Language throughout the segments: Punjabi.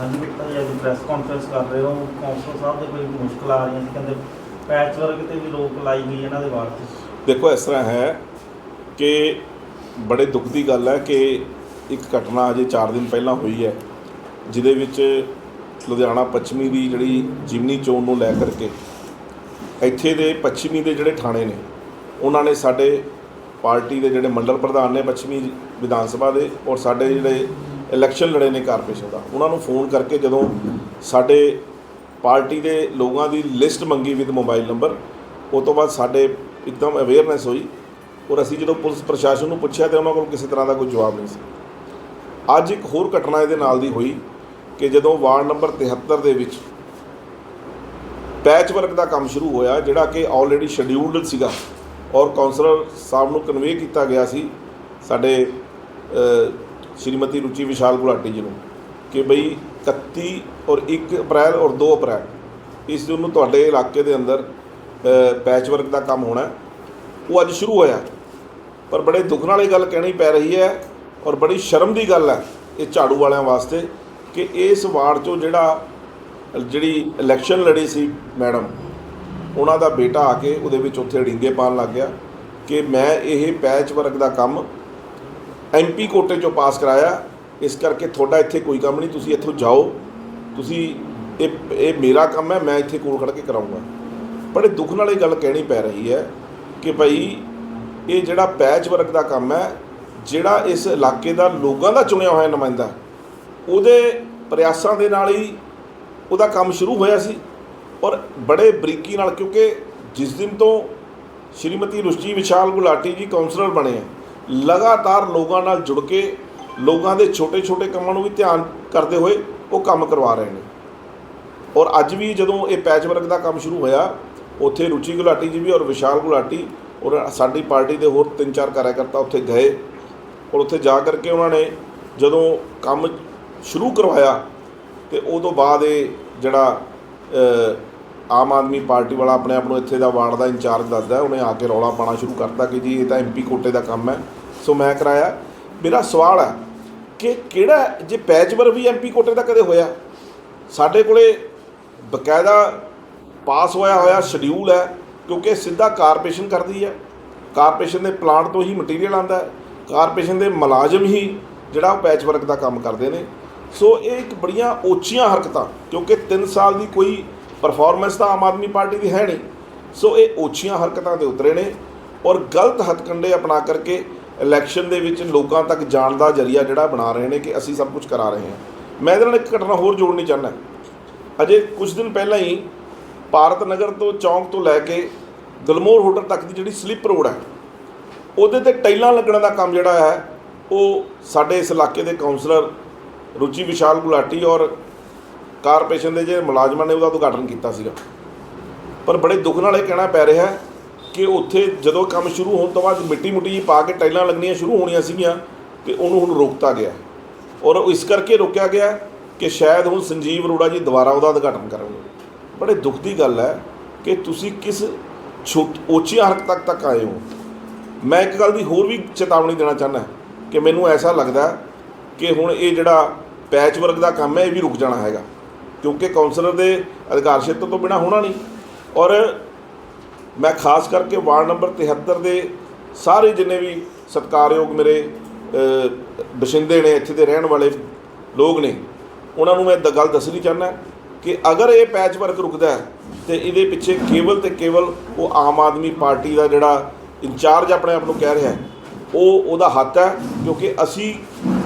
ਹਾਂਜੀ ਬਿੱਟਾ ਜੀ ਪ੍ਰੈਸ ਕਾਨਫਰੰਸ ਕਰ ਰਹੇ ਹੋ ਕੌਂਸਲ ਸਾਹਿਬ ਦੇ ਕੋਈ ਮੁਸ਼ਕਲ ਆ ਰਹੀਆਂ ਸੀ, ਕਹਿੰਦੇ ਪੈਚ ਵਰਕ ਤੇ ਵੀ ਰੋਕ ਲਾਈ ਗਈ ਇਹਨਾਂ ਦੇ ਬਾਅਦ ਦੇਖੋ, ਇਸ ਤਰ੍ਹਾਂ ਹੈ ਕਿ ਬੜੇ ਦੁੱਖ ਦੀ ਗੱਲ ਹੈ ਕਿ ਇੱਕ ਘਟਨਾ ਅਜੇ 4 ਦਿਨ ਪਹਿਲਾਂ ਹੋਈ ਹੈ, ਜਿਹਦੇ ਵਿੱਚ ਲੁਧਿਆਣਾ ਪੱਛਮੀ ਦੀ ਜਿਹੜੀ ਜਿਮਨੀ ਚੋਣ ਨੂੰ ਲੈ ਕਰਕੇ ਇੱਥੇ ਦੇ ਪੱਛਮੀ ਦੇ ਜਿਹੜੇ ਥਾਣੇ ਨੇ, ਉਹਨਾਂ ਨੇ ਸਾਡੇ ਪਾਰਟੀ ਦੇ ਜਿਹੜੇ ਮੰਡਲ ਪ੍ਰਧਾਨ ਨੇ ਪੱਛਮੀ ਵਿਧਾਨ ਸਭਾ ਦੇ ਔਰ ਸਾਡੇ ਜਿਹੜੇ ਇਲੈਕਸ਼ਨ ਲੜੇ ਨੇ ਕਾਰਪੋਰੇਸ਼ਨ ਦਾ। ਉਹਨਾਂ ਨੂੰ ਫੋਨ ਕਰਕੇ ਜਦੋਂ ਸਾਡੇ ਪਾਰਟੀ ਦੇ ਲੋਕਾਂ ਦੀ ਲਿਸਟ ਮੰਗੀ ਵਿਦ ਮੋਬਾਈਲ ਨੰਬਰ, ਉਹ ਤੋਂ ਬਾਅਦ ਸਾਡੇ ਇੱਕਦਮ ਅਵੇਅਰਨੈਸ ਹੋਈ ਔਰ ਅਸੀਂ ਜਦੋਂ ਪੁਲਿਸ ਪ੍ਰਸ਼ਾਸਨ ਨੂੰ ਪੁੱਛਿਆ ਤੇ ਉਹਨਾਂ ਕੋਲ ਕਿਸੇ ਤਰ੍ਹਾਂ ਦਾ ਕੋਈ ਜਵਾਬ ਨਹੀਂ ਸੀ। ਅੱਜ ਇੱਕ ਹੋਰ ਘਟਨਾ ਇਹਦੇ ਨਾਲ ਦੀ ਹੋਈ ਕਿ ਜਦੋਂ ਵਾਰਡ ਨੰਬਰ 73 ਦੇ ਵਿੱਚ ਪੈਚ ਵਰਕ ਦਾ ਕੰਮ ਸ਼ੁਰੂ ਹੋਇਆ, ਜਿਹੜਾ ਕਿ ਆਲਰੇਡੀ ਸ਼ਡਿਊਲਡ ਸੀਗਾ ਔਰ ਕਾਉਂਸਲਰ ਸਾਹਿਬ ਨੂੰ ਕਨਵੇ ਕੀਤਾ ਗਿਆ ਸੀ, ਸਾਡੇ ਸ਼੍ਰੀਮਤੀ ਰੁਚੀ ਵਿਸ਼ਾਲ ਗੁਲਾਟੀ ਜੀ ਨੂੰ ਕਿ ਬਈ 31 ਔਰ 1 ਅਪ੍ਰੈਲ ਔਰ 2 ਅਪ੍ਰੈਲ, ਇਸ ਦਿਨ ਨੂੰ ਤੁਹਾਡੇ ਇਲਾਕੇ ਦੇ ਅੰਦਰ ਪੈਚ ਵਰਕ ਦਾ ਕੰਮ ਹੋਣਾ ਉਹ ਅੱਜ ਸ਼ੁਰੂ ਹੋਇਆ ਪਰ ਬੜੇ ਦੁੱਖ ਨਾਲ ਇਹ ਗੱਲ ਕਹਿਣੀ ਪੈ ਰਹੀ ਹੈ ਔਰ ਬੜੀ ਸ਼ਰਮ ਦੀ ਗੱਲ ਹੈ ਇਹ ਝਾੜੂ ਵਾਲਿਆਂ ਵਾਸਤੇ ਕਿ ਇਸ ਵਾਰਡ 'ਚੋਂ ਜਿਹੜਾ, ਜਿਹੜੀ ਇਲੈਕਸ਼ਨ ਲੜੀ ਸੀ ਮੈਡਮ, ਉਹਨਾਂ ਦਾ ਬੇਟਾ ਆ ਕੇ ਉਹਦੇ ਵਿੱਚ ਉੱਥੇ ਡਿੰਗੇ ਪਾਣ ਲੱਗ ਗਿਆ ਕਿ ਮੈਂ ਇਹ ਪੈਚ ਵਰਕ ਦਾ ਕੰਮ ਐਮਪੀ ਕੋਟੇ ਚੋਂ ਪਾਸ ਕਰਾਇਆ। ਇਸ ਕਰਕੇ ਤੁਹਾਡਾ ਇੱਥੇ ਕੋਈ ਕੰਮ ਨਹੀਂ। ਤੁਸੀਂ ਇੱਥੋਂ ਜਾਓ। ਤੁਸੀਂ ਇਹ ਇਹ ਮੇਰਾ ਕੰਮ ਹੈ। ਮੈਂ ਇੱਥੇ ਕੋਲ ਖੜ ਕੇ ਕਰਾਉਂਗਾ। ਬੜੇ ਦੁੱਖ ਨਾਲ ਇਹ ਗੱਲ ਕਹਿਣੀ ਪੈ ਰਹੀ ਹੈ ਕਿ ਭਾਈ ਇਹ ਜਿਹੜਾ ਪੈਚ ਵਰਕ ਦਾ ਕੰਮ ਹੈ, ਜਿਹੜਾ ਇਸ ਇਲਾਕੇ ਦਾ ਲੋਕਾਂ ਦਾ ਚੁਣਿਆ ਹੋਇਆ ਨੁਮਾਇੰਦਾ, ਉਹਦੇ ਪ੍ਰਯਾਸਾਂ ਦੇ ਨਾਲ ਹੀ ਉਹਦਾ ਕੰਮ ਸ਼ੁਰੂ ਹੋਇਆ ਸੀ। ਔਰ ਬੜੇ ਬਰੀਕੀ ਨਾਲ ਕਿਉਂਕਿ ਜਿਸ ਦਿਨ ਤੋਂ ਸ਼੍ਰੀਮਤੀ ਰੁਚੀ ਵਿਸ਼ਾਲ ਗੁਲਾਟੀ ਜੀ ਕਾਉਂਸਲਰ ਬਣੇ ਆ ਲਗਾਤਾਰ ਲੋਕਾਂ ਨਾਲ ਜੁੜ ਕੇ ਲੋਕਾਂ ਦੇ ਛੋਟੇ-ਛੋਟੇ ਕੰਮਾਂ ਨੂੰ ਵੀ ਧਿਆਨ ਕਰਦੇ ਹੋਏ ਉਹ ਕੰਮ ਕਰਵਾ ਰਹੇ ਨੇ। ਔਰ ਅੱਜ ਵੀ ਜਦੋਂ ਇਹ ਪੈਚ ਵਰਕ ਦਾ ਕੰਮ ਸ਼ੁਰੂ ਹੋਇਆ, ਉੱਥੇ ਰੁਚੀ ਗੁਲਾਟੀ ਜੀ ਵੀ ਔਰ ਵਿਸ਼ਾਲ ਗੁਲਾਟੀ ਔਰ ਸਾਡੀ ਪਾਰਟੀ ਦੇ ਹੋਰ ਤਿੰਨ ਚਾਰ ਕਾਰਜਕਰਤਾ ਉੱਥੇ ਗਏ। ਔਰ ਉੱਥੇ ਜਾ ਕਰਕੇ ਉਹਨਾਂ ਨੇ ਜਦੋਂ ਕੰਮ ਸ਼ੁਰੂ ਕਰਵਾਇਆ ਤੇ ਉਹ ਤੋਂ ਬਾਅਦ ਇਹ ਜਿਹੜਾ ਆਮ ਆਦਮੀ ਪਾਰਟੀ ਵਾਲਾ ਆਪਣੇ ਆਪ ਨੂੰ ਇੱਥੇ ਦਾ ਵਾਰਡ ਦਾ ਇੰਚਾਰਜ ਦੱਸਦਾ ਉਹਨੇ ਆ ਕੇ ਰੌਲਾ ਪਾਣਾ ਸ਼ੁਰੂ ਕਰਤਾ ਕਿ ਜੀ ਇਹ ਤਾਂ ਐਮਪੀ ਕੋਟੇ ਦਾ ਕੰਮ ਹੈ। ਸੋ ਮੈਂ ਕਰਾਇਆ। ਮੇਰਾ ਸਵਾਲ ਹੈ ਕਿ ਕਿਹੜਾ ਜੇ ਪੈਚਵਰ ਵੀ ਐਮਪੀ ਕੋਟੇ ਦਾ ਕਦੇ ਹੋਇਆ? ਸਾਡੇ ਕੋਲੇ ਬਕਾਇਦਾ ਪਾਸ ਹੋਇਆ ਹੋਇਆ ਸ਼ਡਿਊਲ ਹੈ, ਕਿਉਂਕਿ ਸਿੱਧਾ ਕਾਰਪੋਰੇਸ਼ਨ ਕਰਦੀ ਹੈ। ਕਾਰਪੋਰੇਸ਼ਨ ਦੇ ਪਲਾਂਟ ਤੋਂ ਹੀ ਮਟੀਰੀਅਲ ਆਂਦਾ ਹੈ। ਕਾਰਪੋਰੇਸ਼ਨ ਦੇ ਮੁਲਾਜ਼ਮ ਹੀ ਜਿਹੜਾ ਉਹ ਪੈਚ ਵਰਕ ਦਾ ਕੰਮ ਕਰਦੇ ਨੇ। ਸੋ ਇਹ ਇੱਕ ਬੜੀਆਂ ਉੱਚੀਆਂ ਹਰਕਤਾਂ, ਕਿਉਂਕਿ 3 ਸਾਲ ਦੀ ਕੋਈ ਪਰਫਾਰਮੈਂਸ ਤਾਂ ਆਮ ਆਦਮੀ ਪਾਰਟੀ ਦੀ ਹੈ ਨਹੀਂ। ਸੋ ਇਹ ਓਛੀਆਂ ਹਰਕਤਾਂ ਤੇ ਉਤਰੇ ਨੇ ਔਰ ਗਲਤ ਹੱਥਕੰਡੇ ਅਪਣਾ ਕਰਕੇ ਇਲੈਕਸ਼ਨ ਦੇ ਵਿੱਚ ਲੋਕਾਂ ਤੱਕ ਜਾਣ ਦਾ ਜਰੀਆ ਜਿਹੜਾ ਬਣਾ ਰਹੇ ਨੇ ਕਿ ਅਸੀਂ ਸਭ ਕੁਝ ਕਰਾ ਰਹੇ ਹਾਂ। ਮੈਂ ਇਹਦੇ ਨਾਲ ਇੱਕ ਘਟਨਾ ਹੋਰ ਜੋੜਨੀ ਚਾਹੁੰਦਾ। ਅਜੇ ਕੁਝ ਦਿਨ ਪਹਿਲਾਂ ਹੀ ਭਾਰਤ ਨਗਰ ਤੋਂ ਚੌਂਕ ਤੋਂ ਲੈ ਕੇ ਗਲਮੋਰ ਹੋਟਲ ਤੱਕ ਦੀ ਜਿਹੜੀ ਸਲਿੱਪ ਰੋਡ ਹੈ, ਉਹਦੇ ਤੇ ਟਾਈਲਾਂ ਲੱਗਣ ਦਾ ਕੰਮ ਜਿਹੜਾ ਹੈ, ਉਹ ਸਾਡੇ ਇਸ ਇਲਾਕੇ ਦੇ ਕਾਉਂਸਲਰ ਰੁਚੀ ਵਿਸ਼ਾਲ ਗੁਲਾਟੀ ਔਰ ਕਾਰਪੋਰੇਸ਼ਨ ਦੇ ਜਿਹੜੇ ਮੁਲਾਜ਼ਮਾਂ ਨੇ ਉਹਦਾ ਉਦਘਾਟਨ ਕੀਤਾ ਸੀਗਾ। ਪਰ ਬੜੇ ਦੁੱਖ ਨਾਲ ਇਹ ਕਹਿਣਾ ਪੈ ਰਿਹਾ ਕਿ ਉੱਥੇ ਜਦੋਂ ਕੰਮ ਸ਼ੁਰੂ ਹੋਣ ਤੋਂ ਬਾਅਦ ਮਿੱਟੀ ਮੁੱਟੀ ਜੀ ਪਾ ਕੇ ਟਾਈਲਾਂ ਲੱਗਣੀਆਂ ਸ਼ੁਰੂ ਹੋਣੀਆਂ ਸੀਗੀਆਂ ਤੇ ਉਹਨੂੰ ਹੁਣ ਰੋਕਤਾ ਗਿਆ। ਔਰ ਉਹ ਇਸ ਕਰਕੇ ਰੋਕਿਆ ਗਿਆ ਕਿ ਸ਼ਾਇਦ ਹੁਣ ਸੰਜੀਵ ਅਰੋੜਾ ਜੀ ਦੁਬਾਰਾ ਉਹਦਾ ਉਦਘਾਟਨ ਕਰਨਗੇ। ਬੜੇ ਦੁੱਖ ਦੀ ਗੱਲ ਹੈ ਕਿ ਤੁਸੀਂ ਕਿਸ ਛੋਟ ਉੱਚੀਆਂ ਹਰਕਤ ਤੱਕ ਤੱਕ ਆਏ ਹੋ। ਮੈਂ ਇੱਕ ਗੱਲ ਦੀ ਹੋਰ ਵੀ ਚੇਤਾਵਨੀ ਦੇਣਾ ਚਾਹੁੰਦਾ ਕਿ ਮੈਨੂੰ ਐਸਾ ਲੱਗਦਾ ਕਿ ਹੁਣ ਇਹ ਜਿਹੜਾ ਪੈਚ ਵਰਕ ਦਾ ਕੰਮ ਹੈ, ਇਹ ਵੀ ਰੁਕ ਜਾਣਾ ਹੈਗਾ। ਕਿਉਂਕਿ ਕਾਉਂਸਲਰ ਦੇ ਅਧਿਕਾਰ ਖੇਤਰ ਤੋਂ ਬਿਨਾ ਹੋਣਾ ਨਹੀਂ। ਔਰ ਮੈਂ ਖਾਸ ਕਰਕੇ ਵਾਰਡ ਨੰਬਰ 73 ਦੇ ਸਾਰੇ ਜਿੰਨੇ ਵੀ ਸਤਿਕਾਰਯੋਗ ਮੇਰੇ ਅ, ਬਸ਼ਿੰਦੇ ਨੇ ਇੱਥੇ ਦੇ ਰਹਿਣ ਵਾਲੇ ਲੋਕ ਨੇ ਉਹਨਾਂ ਨੂੰ ਮੈਂ ਦ ਗੱਲ ਦੱਸਣੀ ਚਾਹੁੰਦਾ ਕਿ ਅਗਰ ਇਹ ਪੈਚ ਵਰਕ ਰੁਕਦਾ ਹੈ ਤੇ ਇਹਦੇ ਪਿੱਛੇ ਕੇਵਲ ਤੇ ਕੇਵਲ ਉਹ ਆਮ ਆਦਮੀ ਪਾਰਟੀ ਦਾ ਜਿਹੜਾ ਇੰਚਾਰਜ ਆਪਣੇ ਆਪ ਨੂੰ ਕਹਿ ਰਿਹਾ ਹੈ ਉਹ ਉਹਦਾ ਹੱਥ ਹੈ ਕਿਉਂਕਿ ਅਸੀਂ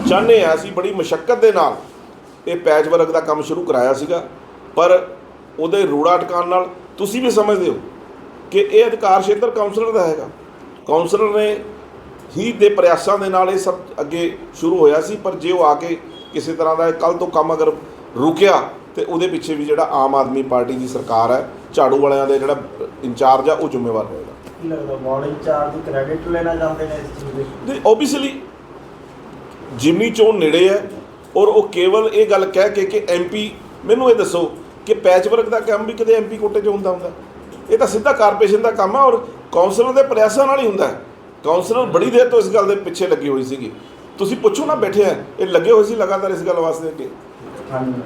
ਚਾਹੁੰਦੇ ਹਾਂ ਅਸੀਂ ਬੜੀ ਮੁਸ਼ਕਲ ਦੇ ਨਾਲ ਇਹ ਪੈਚ ਵਰਕ ਦਾ ਕੰਮ ਸ਼ੁਰੂ ਕਰਾਇਆ ਸੀਗਾ ਪਰ ਉਹਦੇ ਰੂੜਾ ਟਿਕਾਣ ਨਾਲ ਤੁਸੀਂ ਵੀ ਸਮਝਦੇ ਹੋ ਕਿ ਇਹ ਅਧਿਕਾਰ ਖੇਤਰ ਕਾਉਂਸਲਰ ਦਾ ਹੈਗਾ। ਕਾਉਂਸਲਰ ਨੇ ਹੀ ਦੇ ਪ੍ਰਯਾਸਾਂ ਦੇ ਨਾਲ ਇਹ ਸਭ ਅੱਗੇ ਸ਼ੁਰੂ ਹੋਇਆ ਸੀ ਪਰ ਜੇ ਉਹ ਆ ਕੇ ਕਿਸੇ ਤਰ੍ਹਾਂ ਦਾ ਕੱਲ ਤੋਂ ਕੰਮ ਅਗਰ ਰੁਕਿਆ ਤੇ ਉਹਦੇ ਪਿੱਛੇ ਵੀ ਜਿਹੜਾ ਆਮ ਆਦਮੀ ਪਾਰਟੀ ਦੀ ਸਰਕਾਰ ਹੈ ਝਾੜੂ ਵਾਲਿਆਂ ਦੇ ਜਿਹੜਾ ਇੰਚਾਰਜ ਆ ਉਹ ਜ਼ਿੰਮੇਵਾਰ ਹੋਏਗਾ। ਕੀ ਲੱਗਦਾ ਵਾਰਡ ਇੰਚਾਰਜ ਦੀ ਕ੍ਰੈਡਿਟ ਲੈਣਾ ਚਾਹੁੰਦੇ ਨੇ ਇਸ ਚੀਜ਼ ਦੇ ਤੇ ਓਬਵੀਅਸਲੀ ਜਿਮਨੀ ਚੋਣ ਨੇੜੇ ਹੈ ਔਰ ਉਹ ਕੇਵਲ ਇਹ ਗੱਲ ਕਹਿ ਕੇ ਕਿ ਐਮਪੀ ਮੈਨੂੰ ਇਹ ਦੱਸੋ ਕਿ ਪੈਚ ਵਰਕ ਦਾ ਕੰਮ ਵੀ ਕਦੇ ਐਮਪੀ ਕੋਟੇ 'ਚ ਹੁੰਦਾ ਹੁੰਦਾ? ਇਹ ਤਾਂ ਸਿੱਧਾ ਕਾਰਪੋਰੇਸ਼ਨ ਦਾ ਕੰਮ ਹੈ ਔਰ ਕਾਉਂਸਲਰ ਦੇ ਪ੍ਰਯਾਸਾਂ ਨਾਲ ਹੀ ਹੁੰਦਾ ਹੈ। ਕਾਉਂਸਲਰ ਬੜੀ ਦੇਰ ਤੋਂ ਇਸ ਗੱਲ ਦੇ ਪਿੱਛੇ ਲੱਗੀ ਹੋਈ ਸੀਗੀ। ਤੁਸੀਂ ਪੁੱਛੋ ਨਾ ਬੈਠੇ ਆ ਇਹ ਲੱਗੇ ਹੋਏ ਸੀ ਲਗਾਤਾਰ ਇਸ ਗੱਲ ਵਾਸਤੇ ਅੱਗੇ। ਹਾਂਜੀ।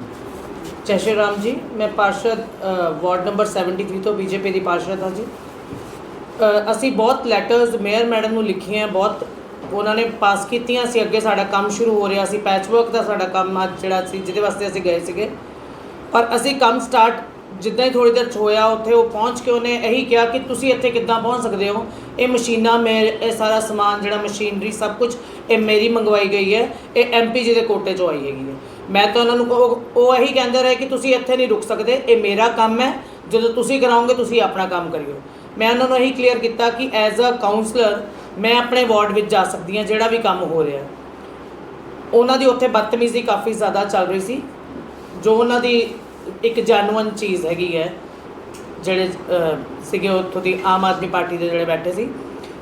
ਜੈ ਸ਼੍ਰੀ ਰਾਮ ਜੀ ਮੈਂ ਪਾਰਸ਼ਦ ਵਾਰਡ ਨੰਬਰ 73 ਤੋਂ ਬੀਜੇਪੀ ਦੀ ਪਾਰਸ਼ਦ ਹਾਂ ਜੀ। ਅਸੀਂ ਬਹੁਤ ਲੈਟਰਸ ਮੇਅਰ ਮੈਡਮ ਨੂੰ ਲਿਖੀਆਂ ਬਹੁਤ ਉਹਨਾਂ ਨੇ ਪਾਸ ਕੀਤੀਆਂ ਸੀ, ਅੱਗੇ ਸਾਡਾ ਕੰਮ ਸ਼ੁਰੂ ਹੋ ਰਿਹਾ ਸੀ ਪੈਚਵਰਕ ਦਾ ਸਾਡਾ ਕੰਮ ਅੱਜ ਜਿਹੜਾ ਸੀ, ਜਿਹਦੇ ਵਾਸਤੇ ਅਸੀਂ ਗਏ ਸੀਗੇ। ਪਰ ਅਸੀਂ ਕੰਮ ਸਟਾਰਟ ਜਿੱਦਾਂ ਹੀ ਥੋੜੀ ਦੇਰ 'ਚ ਹੋਇਆ, ਉੱਥੇ ਉਹ ਪਹੁੰਚ ਕੇ ਉਹਨੇ ਇਹੀ ਕਿਹਾ ਕਿ ਤੁਸੀਂ ਇੱਥੇ ਕਿੱਦਾਂ ਪਹੁੰਚ ਸਕਦੇ ਹੋ? ਇਹ ਮਸ਼ੀਨਾਂ ਮੇ, ਇਹ ਸਾਰਾ ਸਮਾਨ ਜਿਹੜਾ ਮਸ਼ੀਨਰੀ ਸਭ ਕੁਝ ਇਹ ਮੇਰੀ ਮੰਗਵਾਈ ਗਈ ਹੈ, ਇਹ ਐਮਪੀ ਜੀ ਦੇ ਕੋਟੇ 'ਚੋਂ ਆਈ ਹੈਗੀ ਹੈ। ਮੈਂ ਤਾਂ ਉਹਨਾਂ ਨੂੰ ਉਹ ਉਹ ਇਹੀ ਕਹਿੰਦੇ ਰਹੇ ਕਿ ਤੁਸੀਂ ਇੱਥੇ ਨਹੀਂ ਰੁਕ ਸਕਦੇ, ਇਹ ਮੇਰਾ ਕੰਮ ਹੈ, ਜਦੋਂ ਤੁਸੀਂ ਕਰਾਓਗੇ ਤੁਸੀਂ ਆਪਣਾ ਕੰਮ ਕਰਿਓ। ਮੈਂ ਉਹਨਾਂ ਨੂੰ ਇਹੀ ਕਲੀਅਰ ਕੀਤਾ ਕਿ ਐਜ਼ ਅ ਕਾਉਂਸਲਰ ਮੈਂ ਆਪਣੇ ਵਾਰਡ ਵਿੱਚ ਜਾ ਸਕਦੀ ਹਾਂ ਜਿਹੜਾ ਵੀ ਕੰਮ ਹੋ ਰਿਹਾ। ਉਹਨਾਂ ਦੀ ਉੱਥੇ ਬਦਤਮੀਜ਼ੀ ਕਾਫੀ ਜ਼ਿਆਦਾ ਚੱਲ ਰਹੀ ਸੀ। ਜੋ ਉਹਨਾਂ ਦੀ ਇੱਕ ਜੈਨੂਅਨ ਚੀਜ਼ ਹੈਗੀ ਹੈ ਜਿਹੜੇ ਅਹ, ਸੀਗੇ ਉੱਥੋਂ ਦੀ ਆਮ ਆਦਮੀ ਪਾਰਟੀ ਦੇ ਜਿਹੜੇ ਬੈਠੇ ਸੀ।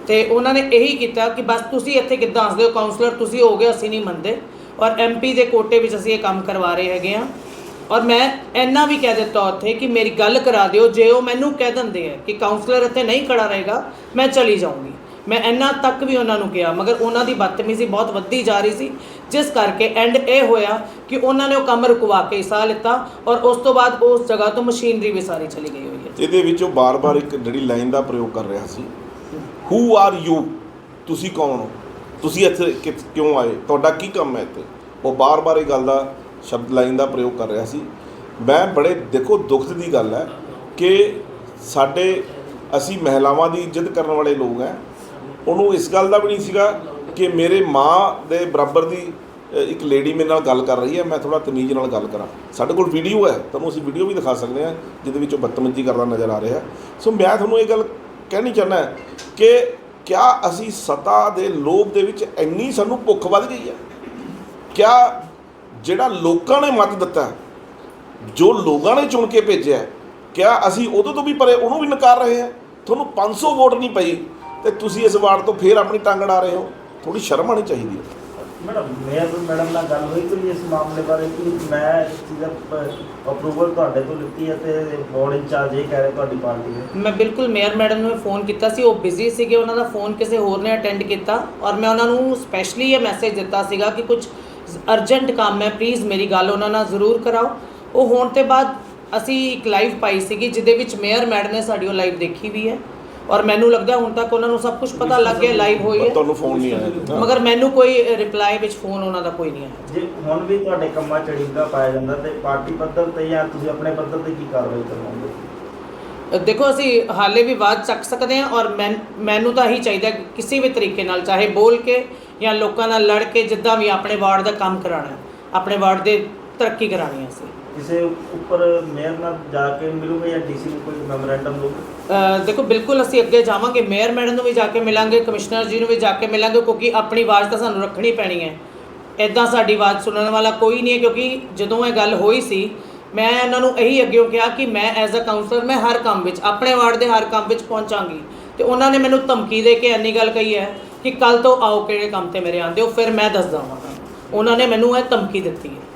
ਤੇ ਉਹਨਾਂ ਨੇ ਇਹੀ ਕੀਤਾ ਕਿ ਬਸ ਤੁਸੀਂ ਇੱਥੇ ਕਿੱਦਾਂ ਹੱਸਦੇ ਹੋ? ਕਾਉਂਸਲਰ ਤੁਸੀਂ ਹੋ ਗਏ ਅਸੀਂ ਨਹੀਂ ਮੰਨਦੇ। ਔਰ ਐਮਪੀ ਦੇ ਕੋਟੇ ਵਿੱਚ ਅਸੀਂ ਇਹ ਕੰਮ ਕਰਵਾ ਰਹੇ ਹੈਗੇ ਆ ਔਰ ਮੈਂ ਇੰਨਾ ਵੀ ਕਹਿ ਦਿੱਤਾ ਉੱਥੇ ਕਿ ਮੇਰੀ ਗੱਲ ਕਰਾ ਦਿਓ। ਜੇ ਉਹ ਮੈਨੂੰ ਕਹਿ ਦਿੰਦੇ ਆ ਕਿ ਕਾਉਂਸਲਰ ਇੱਥੇ ਨਹੀਂ ਖੜਾ ਰਹੇਗਾ ਮੈਂ ਚਲੀ ਜਾਊਂਗੀ। ਮੈਂ ਇੰਨਾ ਤੱਕ ਵੀ ਉਹਨਾਂ ਨੂੰ ਕਿਹਾ, ਮਗਰ ਉਹਨਾਂ ਦੀ ਬਦਤਮੀਜ਼ੀ ਬਹੁਤ ਵੱਧਦੀ ਜਾ ਰਹੀ ਸੀ। ਜਿਸ ਕਰਕੇ ਐਂਡ ਇਹ ਹੋਇਆ ਕਿ ਉਹਨਾਂ ਨੇ ਉਹ ਕੰਮ ਰੁਕਵਾ ਕੇ ਸਾਹ ਲਿੱਤਾ ਔਰ ਉਸ ਤੋਂ ਬਾਅਦ ਉਸ ਜਗ੍ਹਾ ਤੋਂ ਮਸ਼ੀਨਰੀ ਵੀ ਸਾਰੀ ਚਲੀ ਗਈ ਹੋਈ ਹੈ। ਇਹਦੇ ਵਿੱਚ ਉਹ ਬਾਰ-ਬਾਰ ਇੱਕ ਜਿਹੜੀ ਲਾਈਨ ਦਾ ਪ੍ਰਯੋਗ ਕਰ ਰਿਹਾ ਸੀ। ਹੂ ਆਰ ਯੂ ਤੁਸੀਂ ਕੌਣ ਹੋ? ਤੁਸੀਂ ਇੱਥੇ ਕਿ- ਕਿਉਂ ਆਏ? ਤੁਹਾਡਾ ਕੀ ਕੰਮ ਹੈ ਇੱਥੇ? ਉਹ ਬਾਰ-ਬਾਰ ਇਹ ਗੱਲ ਦਾ ਸ਼ਬਦ ਲਾਈਨ ਦਾ ਪ੍ਰਯੋਗ ਕਰ ਰਿਹਾ ਸੀ। ਮੈਂ ਬੜੇ ਦੇਖੋ ਦੁੱਖ ਦੀ ਗੱਲ ਹੈ ਕਿ ਸਾਡੇ, ਅਸੀਂ ਮਹਿਲਾਵਾਂ ਦੀ ਇੱਜ਼ਤ ਕਰਨ ਵਾਲੇ ਲੋਕ ਹੈ। ਉਹਨੂੰ ਇਸ ਗੱਲ ਦਾ ਵੀ ਨਹੀਂ ਸੀਗਾ ਕਿ ਮੇਰੇ ਮਾਂ ਦੇ ਬਰਾਬਰ ਦੀ ਇੱਕ ਲੇਡੀ ਮੇਰੇ ਨਾਲ ਗੱਲ ਕਰ ਰਹੀ ਹੈ, ਮੈਂ ਥੋੜਾ ਤਮੀਜ਼ ਨਾਲ ਗੱਲ ਕਰਾਂ। ਸਾਡੇ ਕੋਲ ਵੀਡੀਓ ਹੈ, ਤੁਹਾਨੂੰ ਅਸੀਂ ਵੀਡੀਓ ਵੀ ਦਿਖਾ ਸਕਦੇ ਹਾਂ, ਜਿਹਦੇ ਵਿੱਚ ਉਹ ਬਦਤਮੀਜ਼ੀ ਕਰਦਾ ਨਜ਼ਰ ਆ ਰਿਹਾ। ਸੋ ਮੈਂ ਤੁਹਾਨੂੰ ਇਹ ਗੱਲ ਕਹਿਣੀ ਚਾਹੁੰਦਾ ਕਿ ਕਿਆ ਅਸੀਂ ਸਤਾ ਦੇ ਲੋਭ ਦੇ ਵਿੱਚ ਇੰਨੀ ਸਾਨੂੰ ਭੁੱਖ ਵੱਧ ਗਈ ਹੈ? ਕਿਆ ਜਿਹੜਾ ਲੋਕਾਂ ਨੇ ਮਤ ਦਿੱਤਾ, ਜੋ ਲੋਕਾਂ ਨੇ ਚੁਣ ਕੇ ਭੇਜਿਆ, ਕਿਆ ਅਸੀਂ ਉਹਦੇ ਤੋਂ ਵੀ ਪਰੇ ਉਹਨੂੰ ਵੀ ਨਕਾਰ ਰਹੇ ਹਾਂ? ਤੁਹਾਨੂੰ 500 ਵੋਟ ਨਹੀਂ ਪਈ। ਤੇ ਤੁਸੀਂ ਇਸ ਵਾਰ ਤੋਂ ਫੇਰ ਆਪਣੀ ਟੰਗ ਅੜਾ ਰਹੇ ਹੋ। ਥੋੜੀ ਸ਼ਰਮ ਆਣੀ ਚਾਹੀਦੀ ਹੈ। ਮੈਡਮ ਮੇਅਰ ਮੈਡਮ ਨਾਲ ਗੱਲ ਹੋਈ ਕੋਈ ਇਸ ਮਾਮਲੇ ਬਾਰੇ ਕਿ ਮੈਂ ਇਸ ਚੀਜ਼ ਦਾ ਅਪਰੂਵਲ ਤੁਹਾਡੇ ਤੋਂ ਲਿੱਤੀ ਹੈ ਤੇ ਬੋਰਡ ਇੰਚਾਰਜ ਇਹ ਕਹਿ ਰਹੇ ਤੁਹਾਡੀ ਪਾਰਟੀ ਦੇ ਮੈਂ ਬਿਲਕੁਲ ਮੇਅਰ ਮੈਡਮ ਨੂੰ ਫੋਨ ਕੀਤਾ ਸੀ ਉਹ ਬਿਜ਼ੀ ਸੀਗੇ ਉਹਨਾਂ ਦਾ ਫੋਨ ਕਿਸੇ ਹੋਰ ਨੇ ਅਟੈਂਡ ਕੀਤਾ ਔਰ ਮੈਂ ਉਹਨਾਂ ਨੂੰ ਸਪੈਸ਼ਲੀ ਇਹ ਮੈਸੇਜ ਦਿੱਤਾ ਸੀਗਾ ਕਿ ਕੁਝ ਅਰਜੈਂਟ ਕੰਮ ਹੈ ਪਲੀਜ਼ ਮੇਰੀ ਗੱਲ ਉਹਨਾਂ ਨਾਲ ਜ਼ਰੂਰ ਕਰਾਓ। ਉਹ ਹੋਣ ਤੇ ਬਾਅਦ ਅਸੀਂ ਇੱਕ ਲਾਈਵ ਪਾਈ ਸੀਗੀ ਜਿਹਦੇ ਵਿੱਚ ਮੇਅਰ ਮੈਡਮ ਨੇ ਸਾਡੀ ਉਹ ਲਾਈਵ ਦੇਖੀ ਵੀ ਹੈ। ਔਰ ਮੈਨੂੰ ਲੱਗਦਾ ਹੁਣ ਤੱਕ ਉਹਨਾਂ ਨੂੰ ਸਭ ਕੁਝ ਪਤਾ ਲੱਗ ਗਿਆ ਲਾਈਵ ਹੋਈ ਹੈ। ਤੁਹਾਨੂੰ ਫੋਨ ਨਹੀਂ ਆਇਆ। ਮਗਰ ਮੈਨੂੰ ਕੋਈ ਰਿਪਲਾਈ ਵਿੱਚ ਫੋਨ ਉਹਨਾਂ ਦਾ ਕੋਈ ਨਹੀਂ ਆਇਆ। ਜੇ ਹੁਣ ਵੀ ਤੁਹਾਡੇ ਕੰਮਾਂ ਚ ਅੜਿੱਕਾ ਪਾਇਆ ਜਾਂਦਾ ਤੇ ਪਾਰਟੀ ਪੱਧਰ ਤੇ ਜਾਂ ਤੁਸੀਂ ਆਪਣੇ ਪੱਧਰ ਤੇ ਕੀ ਕਾਰਵਾਈ ਕਰਵਾਓਗੇ ਦੇਖੋ ਅਸੀਂ ਹਾਲੇ ਵੀ ਆਵਾਜ਼ ਚੱਕ ਸਕਦੇ ਹਾਂ ਔਰ ਮੈਨੂੰ ਤਾਂ ਇਹੀ ਚਾਹੀਦਾ ਕਿਸੇ ਵੀ ਤਰੀਕੇ ਨਾਲ ਚਾਹੇ ਬੋਲ ਕੇ ਜਾਂ ਲੋਕਾਂ ਨਾਲ ਲੜ ਕੇ ਜਿੱਦਾਂ ਵੀ ਆਪਣੇ ਵਾਰਡ ਦਾ ਕੰਮ ਕਰਾਉਣਾ ਹੈ, ਆਪਣੇ ਵਾਰਡ ਦੇ ਤਰੱਕੀ ਕਰਾਉਣੀ ਹੈ ਅਸੀਂ। ਕਿਸੇ ਉੱਪਰ ਮੇਅਰ ਨਾਲ ਜਾ ਕੇ ਮਿਲੂਗੇ ਜਾਂ ਡੀਸੀ ਨੂੰ ਕੋਈ ਮੈਮੋਰੈਂਡਮ ਦੋਗੇ ਦੇਖੋ, ਬਿਲਕੁਲ ਅਸੀਂ ਅੱਗੇ ਜਾਵਾਂਗੇ। ਮੇਅਰ ਮੈਡਮ ਨੂੰ ਵੀ ਜਾ ਕੇ ਮਿਲਾਂਗੇ ਕਮਿਸ਼ਨਰ ਜੀ ਨੂੰ ਵੀ ਜਾ ਕੇ ਮਿਲਾਂਗੇ, ਕਿਉਂਕਿ ਆਪਣੀ ਆਵਾਜ਼ ਤਾਂ ਸਾਨੂੰ ਰੱਖਣੀ ਪੈਣੀ ਹੈ। ਐਦਾਂ ਸਾਡੀ ਆਵਾਜ਼ ਸੁਣਨ ਵਾਲਾ ਕੋਈ ਨਹੀਂ ਹੈ, ਕਿਉਂਕਿ ਜਦੋਂ ਇਹ ਗੱਲ ਹੋਈ ਸੀ, ਮੈਂ ਇਹਨਾਂ ਨੂੰ ਇਹੀ ਅੱਗੇ ਕਿਹਾ ਕਿ ਮੈਂ ਐਜ਼ ਅ ਕਾਉਂਸਲਰ ਮੈਂ ਹਰ ਕੰਮ ਵਿੱਚ, ਆਪਣੇ ਵਾਰਡ ਦੇ ਹਰ ਕੰਮ ਵਿੱਚ ਪਹੁੰਚਾਂਗੀ। ਤੇ ਉਹਨਾਂ ਨੇ ਮੈਨੂੰ ਧਮਕੀ ਦੇ ਕੇ ਇੰਨੀ ਗੱਲ ਕਹੀ ਹੈ ਕਿ ਕੱਲ ਤੋਂ ਆਓ, ਕਿਹੜੇ ਕੰਮ ਤੇ ਮੇਰੇ ਆਂਦੇ ਹੋ, ਫਿਰ ਮੈਂ ਦੱਸ ਦਵਾਂਗਾ। ਉਹਨਾਂ ਨੇ ਮੈਨੂੰ ਇਹ ਧਮਕੀ ਦਿੱਤੀ ਹੈ।